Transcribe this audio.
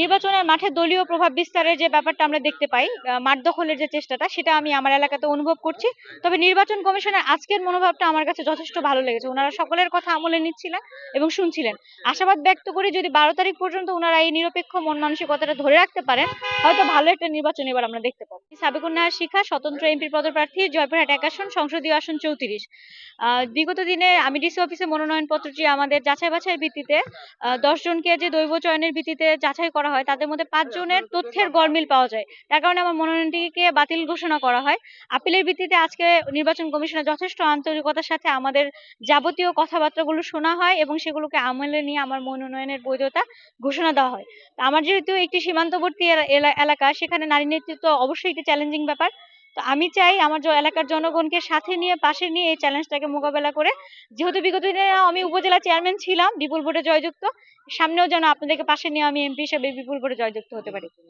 নির্বাচনের মাঠে দলীয় প্রভাব বিস্তারের যে ব্যাপারটা আমরা দেখতে পাই মাঠ দখলের যে চেষ্টাটা, সেটা আমি আমার এলাকাতে অনুভব করছি। তবে নির্বাচন কমিশনের আজকের মনোভাবটা আমার কাছে যথেষ্ট ভালো লেগেছে। ওনারা সকলের কথা আমলে নিচ্ছিলেন এবং শুনছিলেন। আশাবাদ ব্যক্ত করি যদি বারো তারিখ পর্যন্ত ওনারা এই নিরপেক্ষ মন মানসিকতাটা ধরে রাখতে পারেন, হয়তো ভালো একটা নির্বাচন এবার আমরা দেখতে পাবো। সাবেকুন্নাহার শিখা, স্বতন্ত্র এমপি পদপ্রার্থী, জয়পুরহাট এক আসন সংসদীয় আসন চৌত্রিশ। বিগত দিনে আমি ডিসি অফিসে মনোনয়ন পত্রটি আমাদের যাচাই বাছাইয়ের ভিত্তিতে দশ জনকে যে দৈব চয়নের ভিত্তিতে যাচাই করা হয় তাদের মধ্যে পাঁচ জনের তথ্যের গরমিল পাওয়া যায়। তার কারণে আমার মনোনয়নটিকে বাতিল ঘোষণা করা হয়। আপিলের ভিত্তিতে আজকে নির্বাচন কমিশনের যথেষ্ট আন্তরিকতার সাথে আমাদের যাবতীয় কথাবার্তাগুলো শোনা হয় এবং সেগুলোকে আমলে নিয়ে আমার মনোনয়নের বৈধতা ঘোষণা দেওয়া হয়। আমার যেহেতু একটি সীমান্তবর্তী এলা- এলা- এলাকা সেখানে নারী নেতৃত্ব অবশ্যই একটি চ্যালেঞ্জিং ব্যাপার। তো আমি চাই আমার এলাকার জনগণকে সাথে নিয়ে, পাশে নিয়ে এই চ্যালেঞ্জটাকে মোকাবেলা করে। যেহেতু বিগত দিনে আমি উপজেলা চেয়ারম্যান ছিলাম, বিপুল ভোটে জয়যুক্ত, সামনেও যেন আপনাদেরকে পাশে নিয়ে আমি এমপি হিসেবে বিপুল ভোটে জয়যুক্ত হতে পারি।